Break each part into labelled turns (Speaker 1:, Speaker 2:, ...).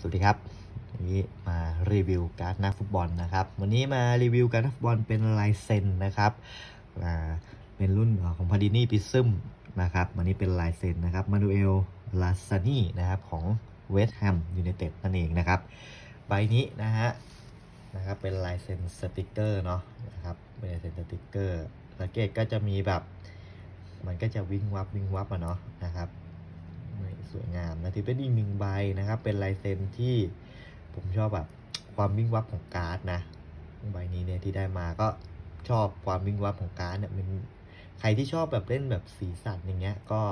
Speaker 1: สวัสดีครับวันนี้มารีวิวการ์ดนักฟุตบอลนะครับ วันนี้มารีวิวการ์ดนักฟุตบอลเป็นลายเซ็นนะครับอ่าเป็นรุ่นของพาดินี่ปิซึมนะครับ วันนี้เป็นลายเซ็นนะครับมานูเอลลาซานีนะครับของเวสต์แฮมยูไนเต็ดนั่นเองนะครับ ใบนี้นะฮะนะครับเป็นลายเซ็นสติกเกอร์เนาะนะครับเป็นลายเซ็นสติกเกอร์สังเกตก็จะมีแบบ มันก็จะวิ่งวับวิ่งวับอะเนาะนะครับ สวยงามนะถือเป็นอีกหนึ่งใบนะครับ เป็นลายเซ็นที่ผมชอบแบบความวิ่งวับของการ์ดนะใบนี้เนี่ยที่ได้มาก็ชอบความวิ่งวับของการ์ดเนี่ยเป็นใครที่ชอบแบบเล่นแบบสีสันอย่างเงี้ยก็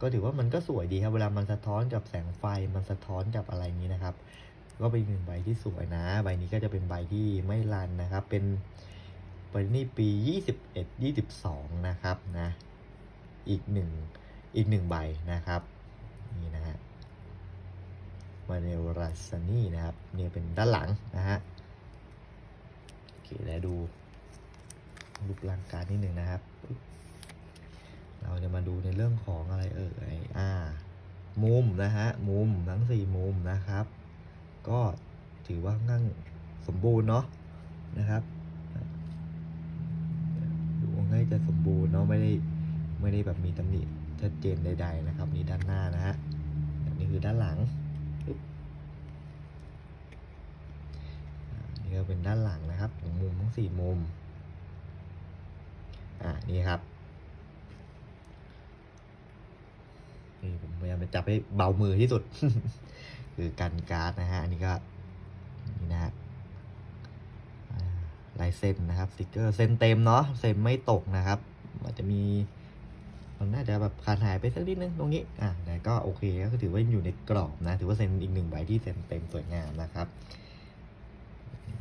Speaker 1: ก็ถือว่ามันก็สวยดีครับเวลามันสะท้อนกับแสงไฟมันสะท้อนกับอะไรนี้นะครับ ก็เป็นอีกหนึ่งใบที่สวยนะ ใบนี้ก็จะเป็นใบที่ไม่รันนะครับ เป็นใบนี้ปี 21 22 นะครับนะอีกหนึ่งอีกหนึ่งใบนะครับ มาเนลรัสนี่นะครับเนี่ยเป็นด้านหลังนะฮะโอเคแล้วดูรูปร่างการนิดหนึ่งนะครับ เราจะมาดูในเรื่องของอะไรเอ่ยอ่ามุมนะฮะมุมทั้งสี่มุมนะครับ ก็ถือว่าค่อนข้งสมบูรณ์เนาะนะครับดูง่ายจะสมบูรณ์เนาะไม่ได้ไม่ได้แบบมีตำหนิชัดเจนใด ๆนะครับ นี่ด้านหน้านะฮะนนี้คือด้านหลัง นี่ก็เป็นด้านหลังนะครับของมุมทั้งสี่มุม อ่านี่ครับนี่ผมพยายามจะจับให้เบามือที่สุด คือกันการ์ดนะฮะ อันนี้ก็นี่นะฮะลายเซ็นนะครับสติกเกอร์เซ็นเต็มเนาะเซ็นไม่ตกนะครับอาจจะมี น่าจะแบบขาดหายไปสักนิดนึงตรงนี้อะแต่ก็โอเคก็ถือว่าอยู่ในกรอบนะ ถือว่าเซ็นอีกหนึ่งใบที่เซ็นเต็มสวยงามนะครับ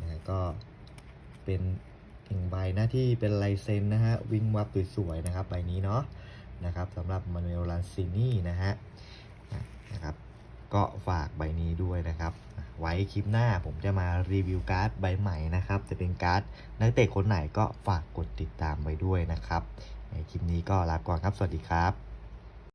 Speaker 1: นะก็เป็นหนึ่งใบนะที่เป็นลายเซ็นนะฮะวิ่งวับสวยๆนะครับใบนี้เนาะนะครับสำหรับมานูเอลลันซินี่นะฮะนะครับก็ฝากใบนี้ด้วยนะครับ ไว้คลิปหน้าผมจะมารีวิวการ์ดใบใหม่นะครับ จะเป็นการ์ดนักเตะคนไหนก็ฝากกดติดตามไว้ด้วยนะครับ ในคลิปนี้ก็ลาก่อนครับ สวัสดีครับ